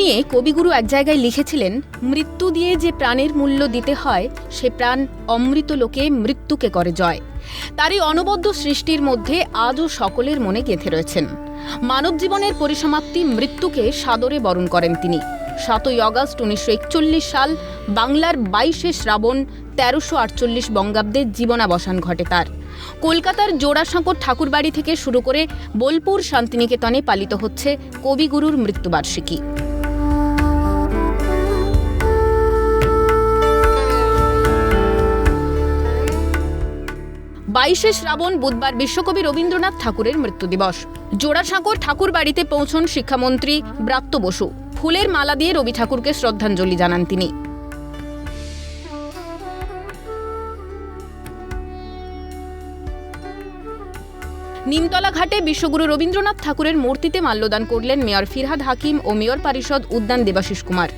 নিয়ে কবিগুরু এক জায়গায় লিখেছিলেন, মৃত্যু দিয়ে যে প্রাণের মূল্য দিতে হয়, সে প্রাণ অমৃত লোকে মৃত্যুকে করে জয়। তার এই অনবদ্য সৃষ্টির মধ্যে আজও সকলের মনে গেঁথে রয়েছেন। মানব জীবনের পরিসমাপ্তি মৃত্যুকে সাদরে বরণ করেন তিনি। সাতই অগস্ট উনিশশো একচল্লিশ সাল, বাংলার বাইশে শ্রাবণ, তেরোশো আটচল্লিশ বঙ্গাব্দে জীবনাবসান ঘটে তার। কলকাতার জোড়াসাঁকোর ঠাকুরবাড়ি থেকে শুরু করে বোলপুর শান্তিনিকেতনে পালিত হচ্ছে কবিগুরুর মৃত্যুবার্ষিকী। বাইশে শ্রাবণ বুধবার বিশ্বকবি রবীন্দ্রনাথ ঠাকুরের মৃত্যু দিবস। জোড়াসাঁকোর ঠাকুর বাড়িতে পৌঁছন শিক্ষামন্ত্রী ব্রাত্য বসু। ফুলের মালা দিয়ে রবি ঠাকুরকে শ্রদ্ধাঞ্জলি জানান তিনি। নিমতলা ঘাটে বিশ্বগুরু রবীন্দ্রনাথ ঠাকুরের মূর্তিতে মাল্যদান করলেন মেয়র ফিরহাদ হাকিম ও মেয়র পরিষদ উদ্যান দেবাশিস কুমার।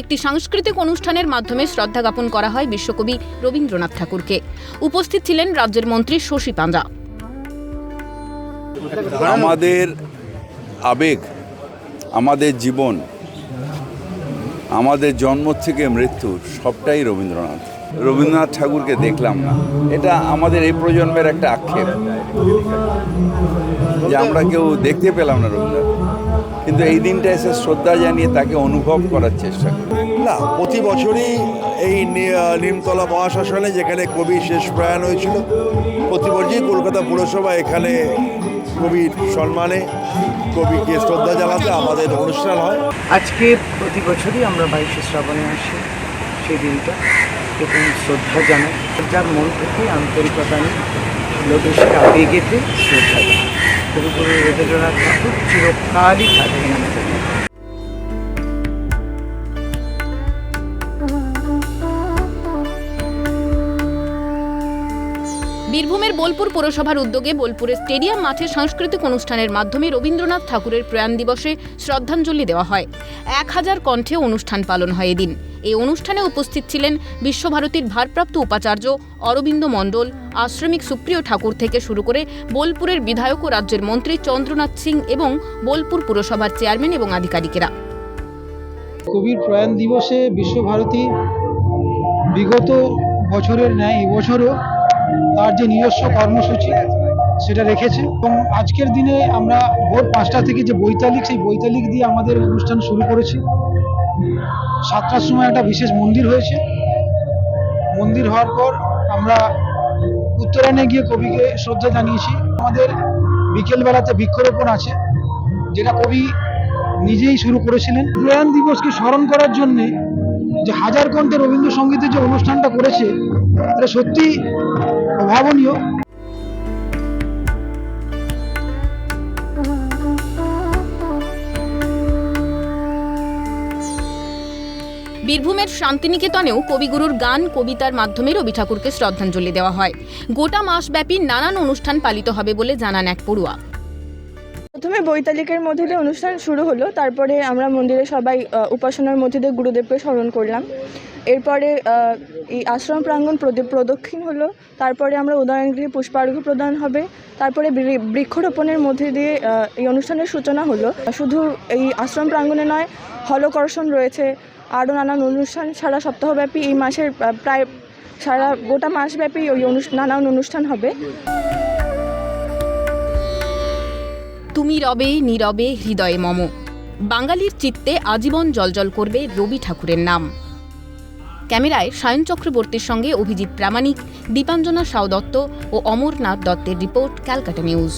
একটি সাংস্কৃতিক অনুষ্ঠানের মাধ্যমে শ্রদ্ধা জ্ঞাপন করা হয় বিশ্বকবি রবীন্দ্রনাথ ঠাকুরকে। উপস্থিত ছিলেন রাজ্যের মন্ত্রী শশী পাঁজা আমাদের আবেগ, আমাদের জীবন, আমাদের জন্ম থেকে মৃত্যু সবটাই রবীন্দ্রনাথ। রবীন্দ্রনাথ ঠাকুরকে দেখলাম না। এটা আমাদের এই প্রজন্মের একটা আক্ষেপ যে আমরা কেউ দেখতে পেলাম না রবীন্দ্রনাথ। কিন্তু এই দিনটা এসে শ্রদ্ধা জানিয়ে তাকে অনুভব করার চেষ্টা করি। না প্রতি বছরই এই নিমতলা মহাশ্মশানে যেখানে কবি শেষ প্রয়াণ হয়েছিল প্রতি বছরই কলকাতা পুরসভা এখানে কবির সম্মানে কবিকে শ্রদ্ধা জানাতে আমাদের অনুষ্ঠান হয়। আজকে প্রতি বছরই আমরা বাইশে শ্রাবণে আসি সেই দিনটা। এবং শ্রদ্ধা জানাই যার মন থেকে আন্তরিকতা নিয়ে লোকেশের আবেগেতে শ্রদ্ধা জানাই কবিগুরু রবীন্দ্রনাথ ঠাকুর চিরকালই থাকবেন আমাদের বীরভূমের বোলপুর পুরসভার উদ্যোগে বোলপুরের স্টেডিয়াম মাঠে সাংস্কৃতিক অনুষ্ঠানের মাধ্যমে রবীন্দ্রনাথ ঠাকুরের প্রয়াণ দিবসে শ্রদ্ধাঞ্জলি দেওয়া হয়। এক হাজার কণ্ঠে অনুষ্ঠান পালন হয় এদিন। এই অনুষ্ঠানে উপস্থিত ছিলেন বিশ্বভারতীর ভারপ্রাপ্ত উপাচার্য অরবিন্দ মণ্ডল, আশ্রমিক সুপ্রিয় ঠাকুর থেকে শুরু করে বোলপুরের বিধায়ক ও রাজ্যের মন্ত্রী চন্দ্রনাথ সিং এবং বোলপুর পুরসভার চেয়ারম্যান এবং আধিকারিকেরা। কবির প্রয়াণ দিবসে বিশ্বভারতী বিগত বছরের ন্যায়, এবছরও তার যে নিজস্ব কর্মসূচি, সেটা রেখেছে। এবং আজকের দিনে আমরা ভোর পাঁচটা থেকে যে বৈতালিক, সেই বৈতালিক দিয়ে আমাদের অনুষ্ঠান শুরু করেছি। সাতটার সময় একটা বিশেষ মন্দির হয়েছে। মন্দির হওয়ার পর আমরা উত্তরায়ণে গিয়ে কবিকে শ্রদ্ধা জানিয়েছি। আমাদের বিকেলবেলাতে বৃক্ষরোপণ আছে, যেটা কবি নিজেই শুরু করেছিলেন। প্রয়াণ দিবসকে স্মরণ করার জন্যে যে হাজার কণ্ঠে রবীন্দ্রসঙ্গীতের যে অনুষ্ঠানটা করেছে, এটা সত্যি অভাবনীয়। বীরভূমের শান্তিনিকেতনেও কবিগুরুর গান, কবিতার মাধ্যমে রবি ঠাকুরকে শ্রদ্ধাঞ্জলি দেওয়া হয়। গোটা মাসব্যাপী নানান অনুষ্ঠান পালিত হবে বলে জানান এক পড়ুয়া। প্রথমে বৈতালিকের মধ্যে দিয়ে অনুষ্ঠান শুরু হলো, তারপরে আমরা মন্দিরে সবাই উপাসনার মধ্যে দিয়ে গুরুদেবকে স্মরণ করলাম। এরপরে এই আশ্রম প্রাঙ্গণ প্রদে- প্রদক্ষিণ হলো, তারপরে আমরা উদয়নগিরি পুষ্পার্ঘ্য প্রদান হবে, তারপরে বৃক্ষরোপণের মধ্যে দিয়ে এই অনুষ্ঠানের সূচনা হলো। শুধু এই আশ্রম প্রাঙ্গণে নয়, হলকর্ষণ রয়েছে, আরও নানান অনুষ্ঠান সারা সপ্তাহব্যাপী এই মাসের প্রায় সারা গোটা মাসব্যাপী ওই নানান অনুষ্ঠান হবে। তুমি রবে নীরবে হৃদয়ে মম। বাঙালির চিত্তে আজীবন জলজল করবে রবি ঠাকুরের নাম। ক্যামেরায় সায়ন চক্রবর্তীর সঙ্গে অভিজিৎ প্রামাণিক, দীপাঞ্জনা সাউ দত্ত ও অমরনাথ দত্তের রিপোর্ট ক্যালকাটা নিউজ।